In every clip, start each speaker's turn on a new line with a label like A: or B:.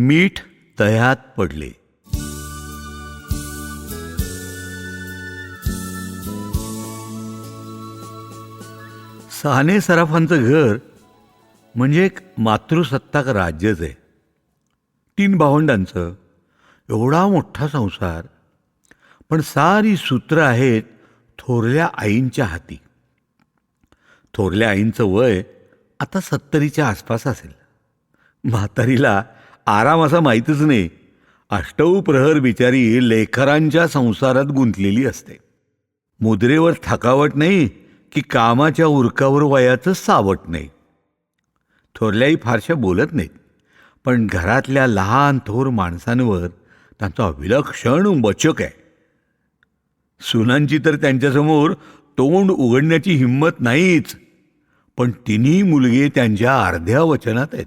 A: मीठ तह्यात पडले. साने सराफांचं घर म्हणजे एक मातृसत्ताक राज्यच आहे. तीन भावंडांचं एवढा मोठा संसार पण सारी सूत्र आहेत थोरल्या आईंच्या हाती. थोरल्या आईंचं वय आता सत्तरीच्या आसपास असेल. म्हातारीला आराम असा माहीतच नाही. अष्टऊ प्रहर बिचारी लेकरांच्या संसारात गुंतलेली असते. मुद्रेवर थकावट नाही की कामाच्या उरकावर वयाचं सावट नाही. थोरल्याही फारशा बोलत नाहीत पण घरातल्या लहान थोर माणसांवर त्यांचा विलक्षण बचक आहे. सुनांची तर त्यांच्यासमोर तोंड उघडण्याची हिंमत नाहीच पण तिन्ही मुलगे त्यांच्या अर्ध्या वचनात आहेत.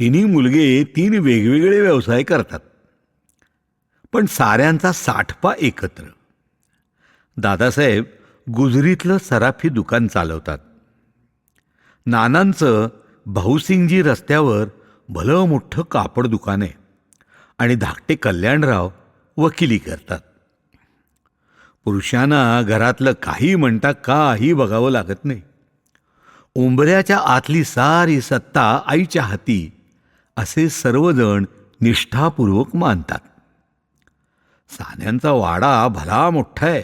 A: तिन्ही मुलगे तीन वेगवेगळे व्यवसाय करतात. पण साऱ्यांचा साठपा एकत्र. दादासाहेब गुजरीतलं सराफी दुकान चालवतात. नानांचं भाऊसिंगजी रस्त्यावर भलं मोठं कापड दुकान आहे आणि धाकटे कल्याणराव वकिली करतात. पुरुषांना घरातलं काही म्हणता काही बघावं लागत नाही. उंबऱ्याच्या आतली सारी सत्ता आईच्या हाती असे सर्वजण निष्ठापूर्वक मानतात. सान्यांचा वाडा भला मोठा आहे.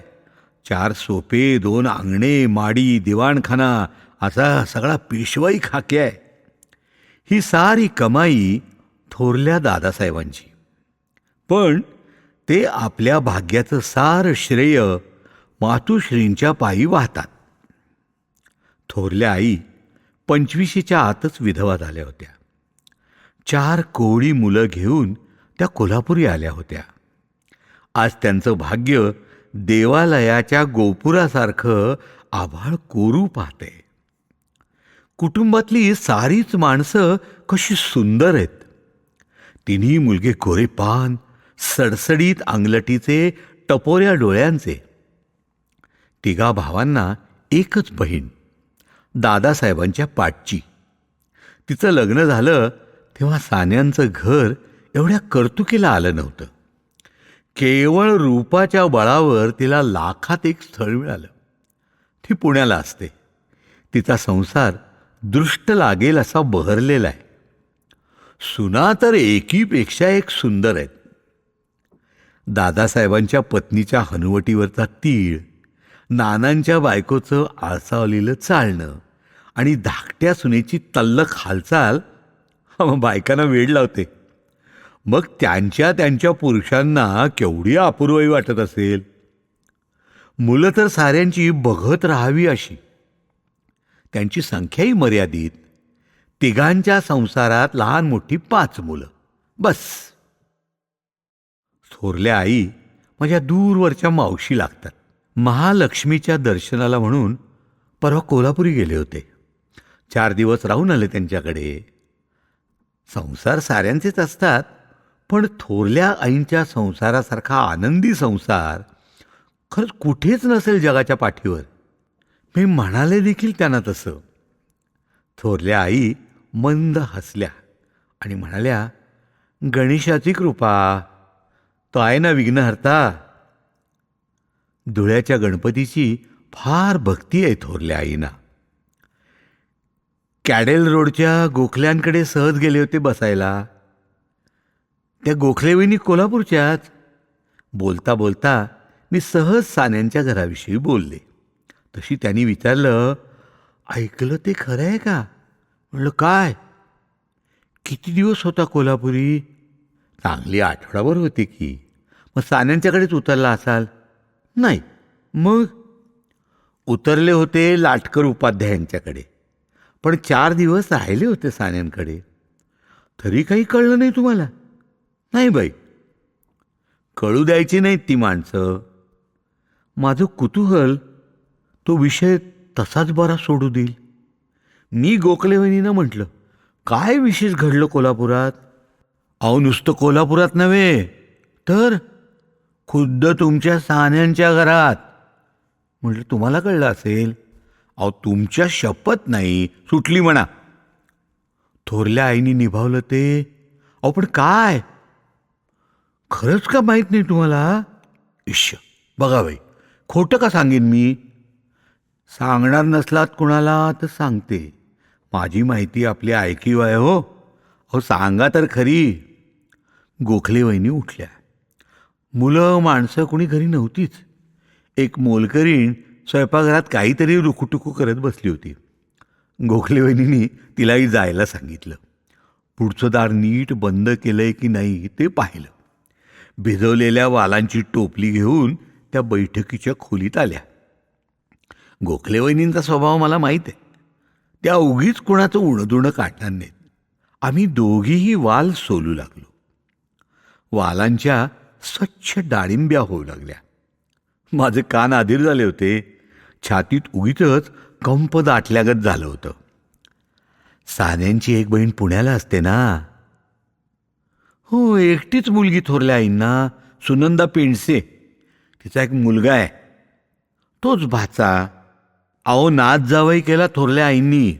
A: चार सोपे दोन अंगणे माडी दिवाणखाना असा सगळा पेशवाई खाके आहे. ही सारी कमाई थोरल्या दादासाहेबांची. पण ते आपल्या भाग्याचं सार श्रेय मातुश्रींच्या पायी वाहतात. थोरल्या आई पंचवीशीच्या आतच विधवा झाल्या होत्या. चार कोवळी मुलं घेऊन त्या कोल्हापुरी आल्या होत्या. आज त्यांचं भाग्य देवालयाच्या गोपुरासारखं आभाळ कोरू पाहते. कुटुंबातली सारीच माणसं कशी सुंदर आहेत. तिन्ही मुलगे गोरेपान सडसडीत अंगलटीचे टपोऱ्या डोळ्यांचे. तिघा भावांना एकच बहीण दादासाहेबांच्या पाठची. तिचं लग्न झालं तेव्हा सान्यांचं घर एवढ्या कर्तुकीला आलं नव्हतं. केवळ रूपाच्या बळावर तिला लाखात एक स्थळ मिळालं. ती पुण्याला असते. तिचा संसार दृष्ट लागेल असा बहरलेला आहे. सुना तर एकीपेक्षा एक सुंदर आहेत. दादासाहेबांच्या पत्नीच्या हनुवटीवरचा तीळ नानांच्या बायकोचं आळसावलेलं चालणं आणि धाकट्या सुनेची तल्लक हालचाल मग बायकांना वेळ लावते. मग त्यांच्या त्यांच्या पुरुषांना केवढी अपूर्वही वाटत असेल? मुलं तर साऱ्यांची बघत राहावी अशी. त्यांची संख्याही मर्यादित. तिघांच्या संसारात लहान मोठी पाच मुलं. बस. थोरल्या आई माझ्या दूरवरच्या मावशी लागतात. महालक्ष्मीच्या दर्शनाला म्हणून परवा कोल्हापुरी गेले होते. चार दिवस राहून आले त्यांच्याकडे. संसार साऱ्यांचेच असतात पण थोरल्या आईंच्या संसारासारखा आनंदी संसार खरंच कुठेच नसेल जगाच्या पाठीवर. मी म्हणाले देखील त्यांना तसं. थोरल्या आई मंद हसल्या आणि म्हणाल्या गणेशाची कृपा तो आहे ना विघ्नहर्ता. धुळ्याच्या गणपतीची फार भक्ती आहे थोरल्या आईना. कॅडेल रोडच्या गोखल्यांकडे सहज गेले होते बसायला. त्या गोखलेवीनी कोल्हापूरच्याच. बोलता बोलता मी सहज सान्यांच्या घराविषयी बोलले. तशी त्यांनी विचारलं ऐकलं ते खरं आहे का? म्हणलं काय? किती दिवस होता कोल्हापुरी? चांगली आठवडाभर होती की. मग सान्यांच्याकडेच उतरला असाल? नाही. मग? उतरले होते लाटकर उपाध्यायांच्याकडे. पण चार दिवस राहिले होते सान्यांकडे. तरी काही कळलं नाही तुम्हाला? नाही बाई. कळू द्यायची नाहीत ती माणसं. माझं कुतूहल तो विषय तसाच बरा सोडू देईल. मी गोखले वहिनीनं म्हटलं काय विशेष घडलं कोल्हापुरात? अहो नुसतं कोल्हापुरात नव्हे तर खुद्द तुमच्या सान्यांच्या घरात. म्हटलं तुम्हाला कळलं असेल? अहो तुमच्या शपथ नाही. सुटली म्हणा. थोरल्या आईने निभावलं ते. अहो पण काय? खरंच का माहीत नाही तुम्हाला? इश्य बघा बाई. खोटं का सांगेन मी? सांगणार नसलात कुणाला तर सांगते. माझी माहिती आपली ऐकीव आहे हो. अहो सांगा तर खरी. गोखले वहिनी उठल्या. मुलं माणसं कोणी घरी नव्हतीच. एक मोलकरीण स्वयंपाकघरात काहीतरी रुखुटुकू करत बसली होती. गोखले वहिनींनी तिलाही जायला सांगितलं. पुढचं दार नीट बंद केलंय की नाही ते पाहिलं. भिजवलेल्या वालांची टोपली घेऊन त्या बैठकीच्या खोलीत आल्या. गोखले वहिनींचा स्वभाव मला माहीत आहे. त्या उगीच कुणाचं उणदुणं काढणार नाहीत. आम्ही दोघीही वाल सोलू लागलो. वालांच्या स्वच्छ डाळिंब्या होऊ लागल्या. माझे कान आधीर झाले होते. छातीत उगीच कंप दाटल्यागत झालं होतं. सान्यांची एक बहीण पुण्याला असते ना? हो एकटीच मुलगी थोरल्या आईंना सुनंदा पेंडसे. तिचा एक मुलगा आहे. तोच भाचा. अहो नाच जावई केला थोरल्या आईंनी.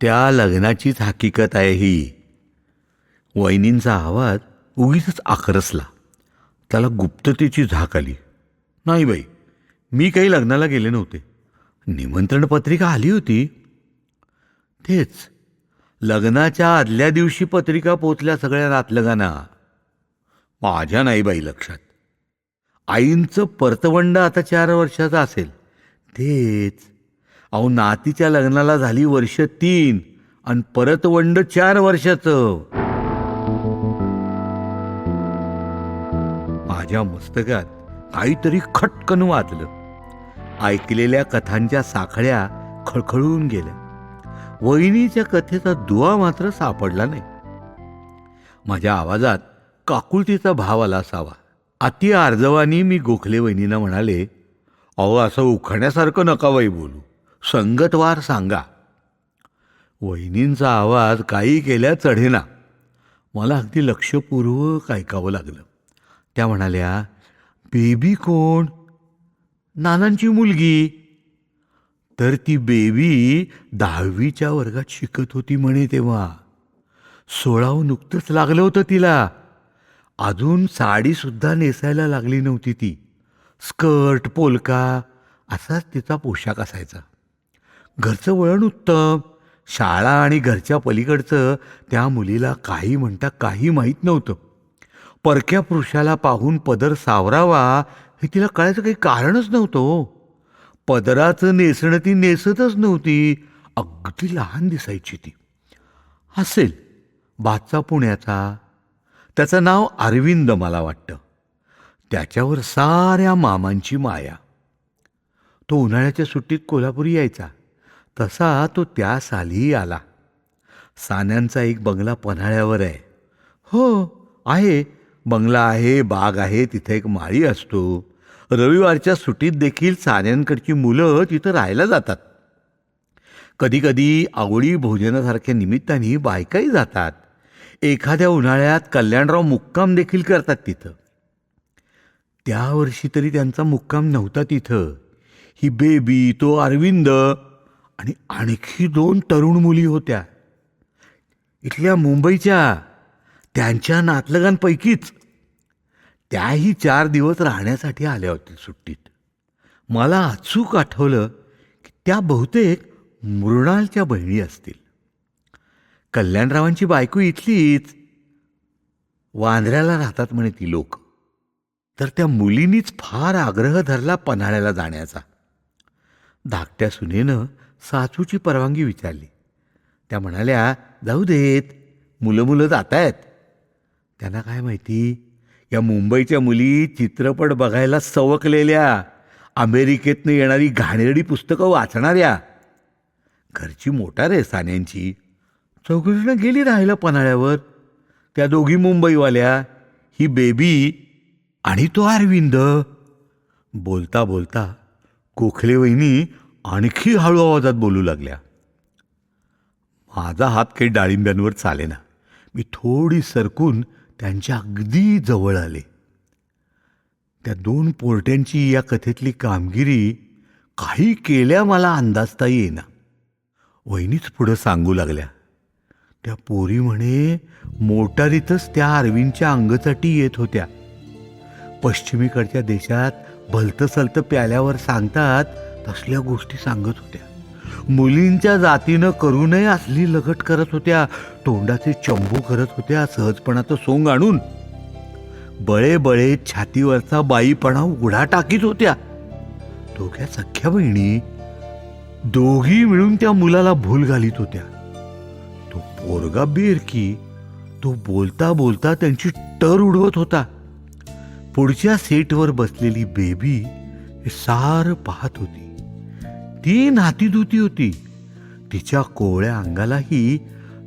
A: त्या लग्नाचीच हकीकत आहे ही. वहिनींचा आवाज उगीच आकरसला. त्याला गुप्ततेची झाक आली. नाही बाई मी काही लग्नाला गेले नव्हते. निमंत्रण पत्रिका आली होती. तेच. लग्नाच्या आदल्या दिवशी पत्रिका पोचल्या सगळ्या नातलगांना. माझ्या नाही बाई लक्षात. आईंचं परतवंड आता चार वर्षाचं असेल. तेच. अहो नातीच्या लग्नाला झाली वर्ष तीन आणि परतवंड चार वर्षाचं. माझ्या मस्तकात काहीतरी खटकन वाचलं ऐकलेल्या कथांच्या साखळ्या खळखळून गेल्या. वहिनीच्या कथेचा दुवा मात्र सापडला नाही. माझ्या आवाजात काकुळतीचा भाव आला असावा. अति आर्जवानी मी गोखले वहिनीनं म्हणाले अहो असं उखण्यासारखं नका बाई बोलू. संगतवार सांगा. वहिनींचा आवाज काही केल्या चढेना. मला अगदी लक्षपूर्वक ऐकावं लागलं. त्या म्हणाल्या बेबी कोण? नानांची मुलगी. तर ती बेबी दहावीच्या वर्गात शिकत होती म्हणे तेव्हा. सोळावं नुकतंच लागलं होतं तिला. अजून साडीसुद्धा नेसायला लागली नव्हती ती. स्कर्ट पोलका असाच तिचा पोशाख असायचा. घरचं वळण उत्तम. शाळा आणि घरच्या पलीकडचं त्या मुलीला काही म्हणता काही माहीत नव्हतं. परक्या पुरुषाला पाहून पदर सावरावा हे तिला कळायचं काही कारणच नव्हतं हो. पदराचं नेसणं ती नेसतच नव्हती. अगदी लहान दिसायची ती. असेल बादचा पुण्याचा. त्याचं नाव अरविंद मला वाटतं. त्याच्यावर साऱ्या मामांची माया. तो उन्हाळ्याच्या सुट्टीत कोल्हापुरी यायचा. तसा तो त्या सालीही आला. सान्यांचा एक बंगला पन्हाळ्यावर आहे. हो आहे. बंगला आहे बाग आहे तिथे एक माळी असतो. रविवारच्या सुट्टीत देखील सान्यांकडची मुलं तिथं राहायला जातात. कधीकधी आवडी भोजनासारख्या निमित्ताने बायकाही जातात. एखाद्या उन्हाळ्यात कल्याणराव मुक्काम देखील करतात तिथं. त्या वर्षी तरी त्यांचा मुक्काम नव्हता तिथं. ही बेबी तो अरविंद आणि आणखी दोन तरुण मुली होत्या. इथल्या मुंबईच्या त्यांच्या नातलगांपैकीच. त्याही चार दिवस राहण्यासाठी आल्या होत्या सुट्टीत. मला अचूक आठवलं की त्या बहुतेक मृणालच्या बहिणी असतील. कल्याणरावांची बायको इथलीच. वांद्र्याला राहतात म्हणे ती लोक. तर त्या मुलींनीच फार आग्रह धरला पन्हाळ्याला जाण्याचा. धाकट्या सुनेनं सासूची परवानगी विचारली. त्या म्हणाल्या जाऊ देत मुलं मुलं जात आहेत त्यांना काय माहिती? या मुंबईच्या मुली चित्रपट बघायला सवकलेल्या अमेरिकेतनं येणारी घाणेरडी पुस्तकं वाचणाऱ्या. घरची मोटार आहे सान्यांची. चौघजणं गेली राहायला पन्हाळ्यावर. त्या दोघी मुंबईवाल्या ही बेबी आणि तो अरविंद. बोलता बोलता कोखले वहिनी आणखी हळू आवाजात बोलू लागल्या. माझा हात काही डाळिंब्यांवर चालेना. मी थोडी सरकून त्यांच्या अगदी जवळ आले. त्या दोन पोरट्यांची या कथेतली कामगिरी काही केल्या मला अंदाजता येईना. वहिनीच पुढं सांगू लागल्या. त्या पोरी म्हणे मोटारीतच त्या अरविंदच्या अंगचाटी येत होत्या. पश्चिमीकडच्या देशात भलतं सलतं प्याल्यावर सांगतात तसल्या गोष्टी सांगत होत्या. मुलींच्या जातीनं करूनही असली लगट करत होत्या. तोंडाचे चंबू करत होत्या सहजपणाचं सोंग आणून. बळे बळे छातीवरचा बाईपणा उघडा टाकीत होत्या. दोघ्या सख्या बहिणी दोघी मिळून त्या मुलाला भूल घालीत होत्या. तो पोरगा बेरकी तो बोलता बोलता त्यांची टर उडवत होता. पुढच्या सीटवर बसलेली बेबी हे सार पाहत होती. ती नातीदुती होती. तिच्या कोवळ्या अंगालाही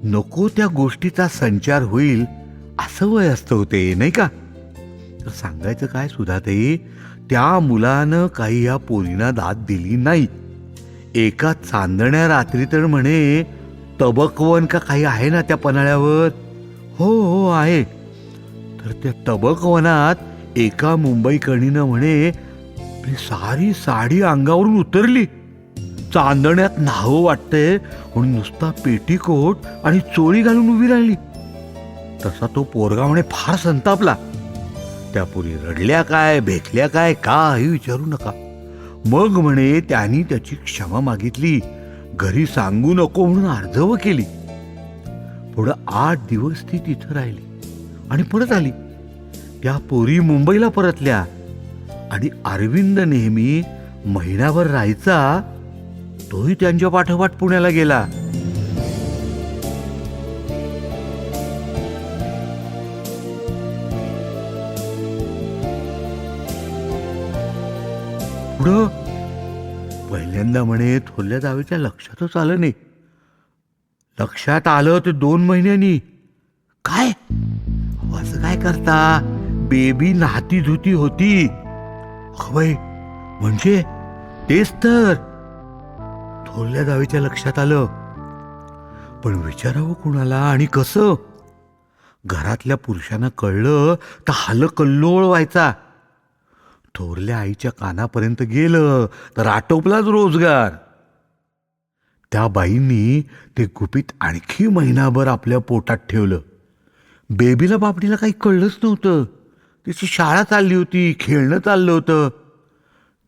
A: नको त्या गोष्टीचा संचार होईल असं वय असतं होते नाही का? तर सांगायचं काय सुधाताई त्या मुलानं काही या पोरींना दाद दिली नाही. एका चांदण्या रात्री तर म्हणे तबकवन का काही आहे ना त्या पन्हाळ्यावर? हो हो आहे. तर त्या तबकवनात एका मुंबईकर्णीनं म्हणे सारी साडी अंगावरून उतरली. चांदण्यात नावं वाटतंय म्हणून नुसता पेटीकोट आणि चोळी घालून उभी राहिली. तसा तो पोरगा म्हणे फार संतापला. त्या पुरी रडल्या काय भेकल्या काय काही विचारू नका. मग म्हणे त्यांनी त्याची क्षमा मागितली. घरी सांगू नको म्हणून अर्धव केली. पुढं आठ दिवस ती तिथं राहिली आणि परत आली. त्या पोरी मुंबईला परतल्या आणि अरविंद नेहमी महिनाभर राहायचा तोही त्यांच्या पाठोपाठ पुण्याला गेला. पुढं? पहिल्यांदा म्हणे थोरल्या जावेच्या लक्षातच आलं नाही. लक्षात आलं ते दोन महिन्यांनी. काय? असं काय करता? बेबी नाती धुती होती. म्हणजे? तेच तर. थोरल्या जावेच्या लक्षात आलं. पण विचारावं कुणाला आणि कसं? घरातल्या पुरुषांना कळलं तर हलकल्लोळ व्हायचा. थोरल्या आईच्या कानापर्यंत गेलं तर आटोपलाच रोजगार. त्या बाईंनी ते गुपित आणखी महिनाभर आपल्या पोटात ठेवलं. बेबीला बापडीला काही कळलंच नव्हतं. तिची शाळा चालली होती खेळणं चाललं होतं.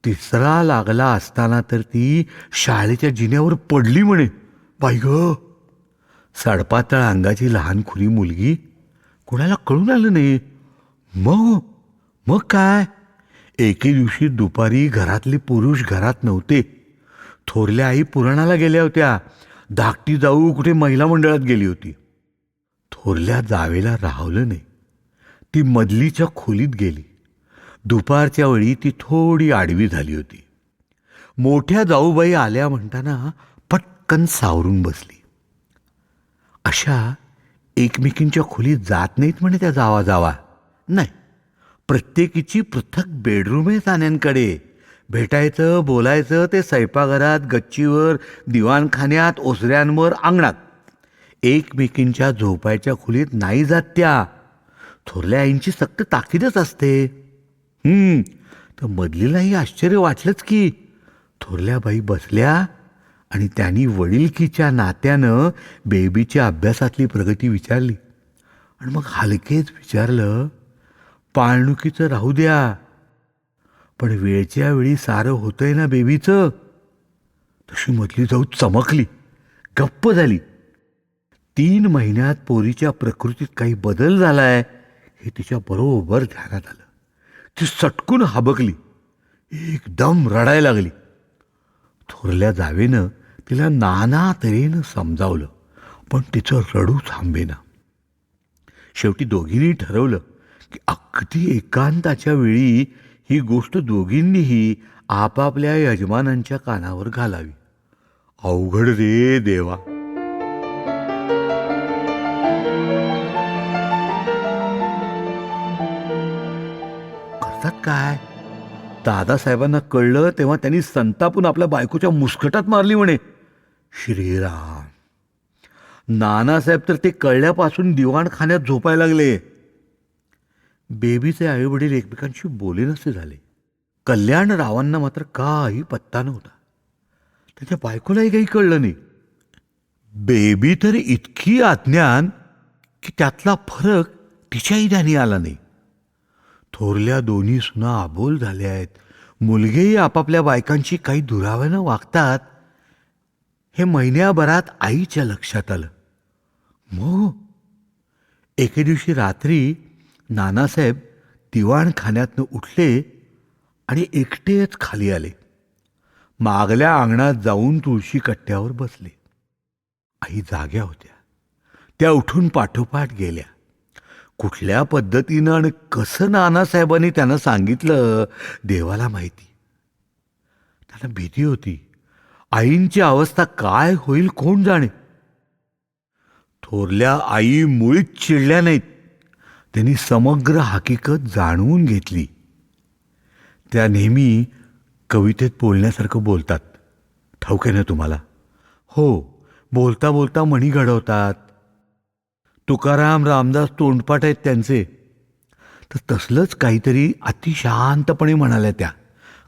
A: तिसरा लागला असताना तर ती शाळेच्या जिन्यावर पडली म्हणे. बाई ग. सडपातळ अंगाची लहान खुली मुलगी कोणाला कळून आलं नाही. मग मग काय? एके दिवशी दुपारी घरातले पुरुष घरात नव्हते. थोरल्या आई पुराणाला गेल्या होत्या. धाकटी जाऊ कुठे महिला मंडळात गेली होती. थोरल्या जावेला राहवलं नाही. ती मधलीच्या खोलीत गेली. दुपारच्या वेळी ती थोडी आडवी झाली होती. मोठ्या जाऊबाई आल्या म्हणताना पटकन सावरून बसली. अशा एकमेकींच्या खोलीत जात नाहीत म्हणे त्या जावा जावा. नाही प्रत्येकीची पृथक बेडरूम आहे सान्यांकडे भेटायचं बोलायचं ते स्वयंपाकघरात गच्चीवर दिवाणखान्यात ओसऱ्यांवर अंगणात. एकमेकींच्या झोपायच्या खोलीत नाही जात त्या. थोरल्या आईंची सक्त ताकीदच असते. तर मधलीलाही आश्चर्य वाटलंच की थोरल्या बाई बसल्या आणि त्यांनी वडीलकीच्या नात्यानं बेबीच्या अभ्यासातली प्रगती विचारली. आणि मग हलकेच विचारलं पाळणुकीचं राहू द्या पण वेळच्या वेळी सारं होतंय ना बेबीचं? तशी मधली जाऊ चमकली गप्प झाली. तीन महिन्यात पोरीच्या प्रकृतीत काही बदल झालाय हे तिच्या बरोबर ध्यानात आलं. ती सटकून हाबकली. एकदम रडायला लागली. थोरल्या जावेनं तिला नाना तऱ्हेनं समजावलं पण तिचं रडू थांबेना. शेवटी दोघींनी ठरवलं की अगदी एकांताच्या वेळी ही गोष्ट दोघींनीही आपापल्या यजमानांच्या कानावर घालावी. अवघड रे देवा. काय? दादासाहेबांना कळलं तेव्हा त्यांनी संतापून आपल्या बायकोच्या मुस्कटात मारली म्हणे. श्रीराम. नानासाहेब तर ते कळल्यापासून दिवाणखान्यात झोपायला लागले. बेबीचे आईवडील एकमेकांशी बोले नसे झाले. कल्याणरावांना मात्र काही पत्ता नव्हता. त्याच्या बायकोलाही काही कळलं नाही. बेबी तर इतकी अज्ञान की त्यातला फरक तिच्याही ध्यानी आला नाही. थोरल्या दोन्ही सुना अबोल झाल्या आहेत. मुलगेही आपापल्या बायकांची काही दुराव्यानं वागतात. हे महिन्याभरात आईच्या लक्षात आलं. मग एके दिवशी रात्री नानासाहेब दिवाणखान्यातनं उठले आणि एकटेच खाली आले. मागल्या अंगणात जाऊन तुळशी कट्ट्यावर बसले. आई जाग्या होत्या. त्या उठून पाठोपाठ गेल्या. कुठल्या पद्धतीनं आणि कसं नानासाहेबांनी त्यांना सांगितलं देवाला माहिती. त्यांना भीती होती. आईंची अवस्था काय होईल कोण जाणे? थोरल्या आई मुळीच चिडल्या नाहीत. त्यांनी समग्र हकीकत जाणवून घेतली. त्या नेहमी कवितेत बोलण्यासारखं बोलतात. ठाऊक आहे ना तुम्हाला? हो बोलता बोलता म्हणी घडवतात. तुकाराम रामदास तोंडपाठ आहेत त्यांचे. तर तसलंच काहीतरी अतिशांतपणे म्हणाल्या त्या.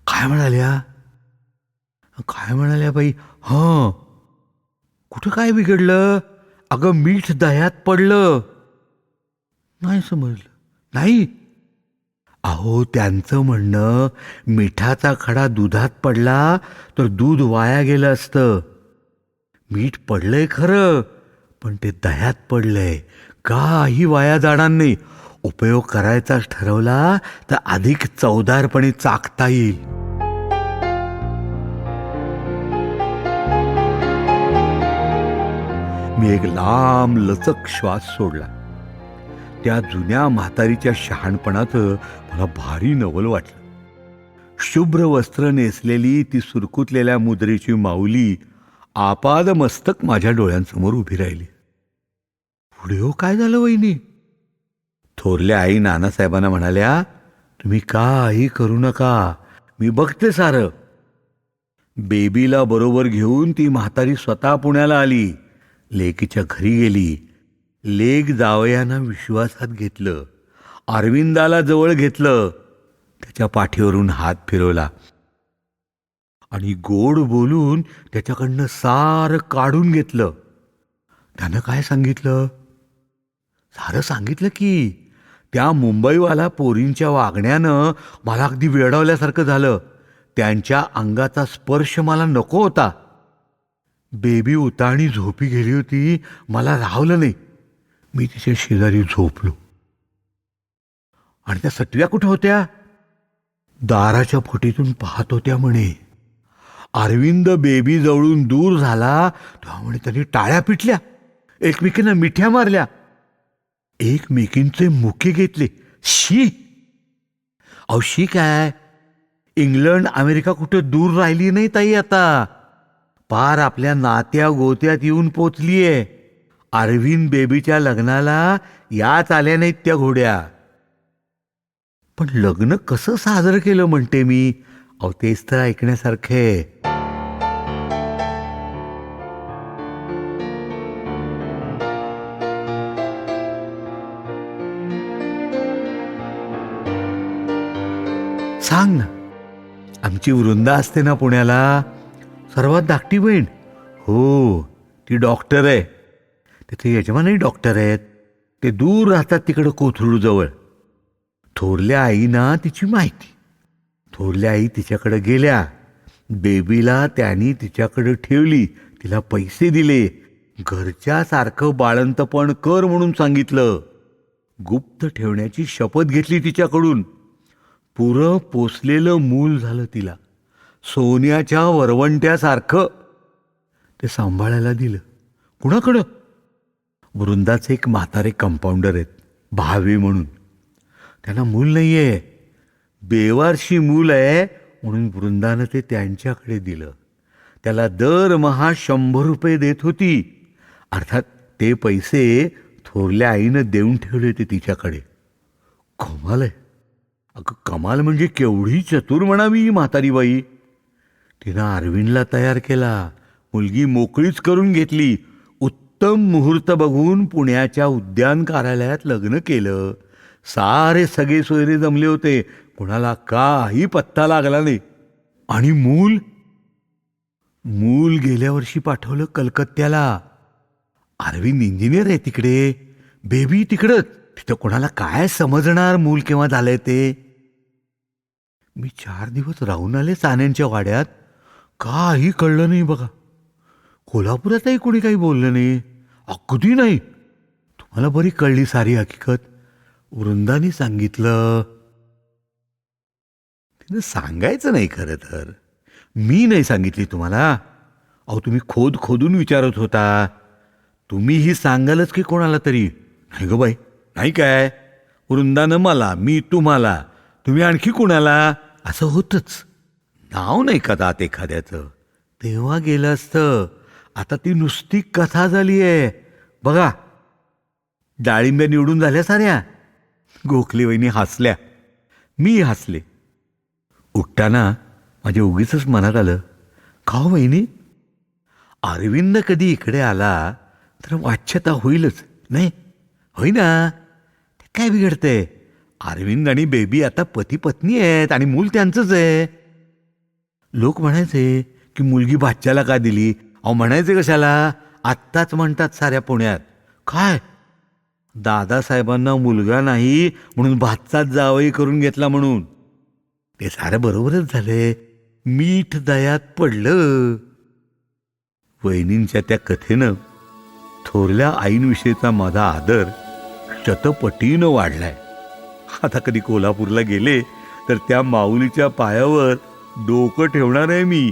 A: काय म्हणाल्या? काय म्हणाल्या बाई? ह. कुठं काय बिघडलं? अगं मीठ दह्यात पडलं. नाही समजलं. नाही. अहो त्यांचं म्हणणं मिठाचा खडा दुधात पडला तर दूध वाया गेलं असतं. मीठ पडलंय खरं. पण ते दह्यात पडलंय. काही वाया जाणार नाही उपयोग करायचाच ठरवला तर अधिक चवदारपणे चाकता येईल. मी एक लांब लचक श्वास सोडला. त्या जुन्या म्हातारीच्या शहाणपणाचं मला भारी नवल वाटलं. शुभ्र वस्त्र नेसलेली ती सुरकुतलेल्या मुद्रेची माऊली आपाद मस्तक माझ्या डोळ्यांसमोर उभी राहिली. पुढे हो काय झालं वहिनी? थोरल्या आई नानासाहेबांना म्हणाल्या तुम्ही काही करू नका. मी बघते सारं. बेबीला बरोबर घेऊन ती म्हातारी स्वतः पुण्याला आली. लेकीच्या घरी गेली. लेक जावयानं विश्वासात घेतलं. अरविंदाला जवळ घेतलं. त्याच्या पाठीवरून हात फिरवला. आणि गोड बोलून त्याच्याकडनं सारं काढून घेतलं. त्यानं काय सांगितलं? सारं सांगितलं की त्या मुंबईवाला पोरींच्या वागण्यानं मला अगदी वेडावल्यासारखं झालं. त्यांच्या अंगाचा स्पर्श मला नको होता. बेबी उताणी झोपी गेली होती मला राहवलं नाही. मी तिच्या शेजारी झोपलो. आणि त्या सटव्या कुठं होत्या? दाराच्या फुटीतून पाहत होत्या म्हणे. अरविंद बेबी जवळून दूर झाला तेव्हा म्हणे त्यांनी टाळ्या पिटल्या. एकमेकींना मिठ्या मारल्या. एकमेकींचे मुके घेतले. शी! अहो शी काय? इंग्लंड अमेरिका कुठं दूर राहिली नाही ताई आता? पार आपल्या नात्या गोत्यात येऊन पोचलीये. अरविंद बेबीच्या लग्नाला याच आल्या नाहीत त्या घोड्या. पण लग्न कसं साजरं केलं म्हणते मी? अहो तेच तर ऐकण्यासारखे सांग. ना आमची वृंदा असते ना पुण्याला. सर्वात धाकटी बहीण. हो ती डॉक्टर आहे. तिथे यजमानही डॉक्टर आहेत. ते दूर राहतात तिकडं कोथरूडजवळ थोरल्या आईना तिची माहिती. थोरल्या आई तिच्याकडं गेल्या. बेबीला त्यांनी तिच्याकडं ठेवली. तिला पैसे दिले. घरच्यासारखं बाळंतपण कर म्हणून सांगितलं. गुप्त ठेवण्याची शपथ घेतली तिच्याकडून. पुरं पोचलेलं मूल झालं तिला. सोन्याच्या वरवंट्यासारखं ते सांभाळायला दिलं. कुणाकडं? वृंदाचे एक म्हातारे कंपाऊंडर आहेत भावे म्हणून. त्यांना मूल नाही आहे बेवारशी मूल आहे म्हणून वृंदानं ते त्यांच्याकडे दिलं. त्याला दरमहा शंभर रुपये देत होती. अर्थात ते पैसे थोरल्या आईनं देऊन ठेवले होते तिच्याकडे. कमाल आहे. अगं कमाल म्हणजे केवढी चतुर म्हणावी ही म्हातारी बाई तिनं अरविंदला तयार केला. मुलगी मोकळीच करून घेतली. उत्तम मुहूर्त बघून पुण्याच्या उद्यान कार्यालयात लग्न केलं. सारे सगळे सोयरे जमले होते. कुणाला काही पत्ता लागला नाही. आणि मूल? मूल गेल्या वर्षी पाठवलं कलकत्त्याला. अरविंद इंजिनियर आहे तिकडे. बेबी तिकडंच. तिथं कोणाला काय समजणार मूल केव्हा झालंय ते? मी चार दिवस राहून आले सान्यांच्या वाड्यात. काही कळलं नाही बघा. कोल्हापुरातही कोणी काही बोललं नाही. अगदी नाही. तुम्हाला बरी कळली सारी हकीकत. वृंदाने सांगितलं. तिनं सांगायचं नाही खरं तर. मी नाही सांगितली तुम्हाला. अहो तुम्ही खोद खोदून विचारत होता. तुम्ही ही सांगालच की कोणाला तरी. नाही ग बाई. नाही काय? वृंदानं मला मी तुम्हाला. तुम्ही आणखी कुणाला? असं होतच. नाव नाही का दात एखाद्याचं? तेव्हा गेलं असतं. आता ती नुसती कथा झाली आहे बघा. डाळिंब्या निवडून झाल्या साऱ्या. गोखले वहिनी हसल्या. मी हसले. उठताना माझ्या उगीच मनात आलं का हो वहिनी? अरविंद कधी इकडे आला तर वाच्यता होईलच नाही? होई ना काय बिघडतंय? अरविंद आणि बेबी आता पती पत्नी आहेत आणि मूल त्यांचंच आहे. लोक म्हणायचे की मुलगी भाच्याला का दिली? अहो म्हणायचे कशाला? आत्ताच म्हणतात साऱ्या पुण्यात. काय? दादासाहेबांना मुलगा नाही म्हणून भातचाच जावई करून घेतला म्हणून. ते सारं बरोबरच झाले. मीठ दयात पडलं. वहिनींच्या त्या कथेनं थोरल्या आईंविषयीचा माझा आदर शतपटीनं वाढलाय. आता कधी कोल्हापूरला गेले तर त्या माऊलीच्या पायावर डोकं ठेवणार आहे मी.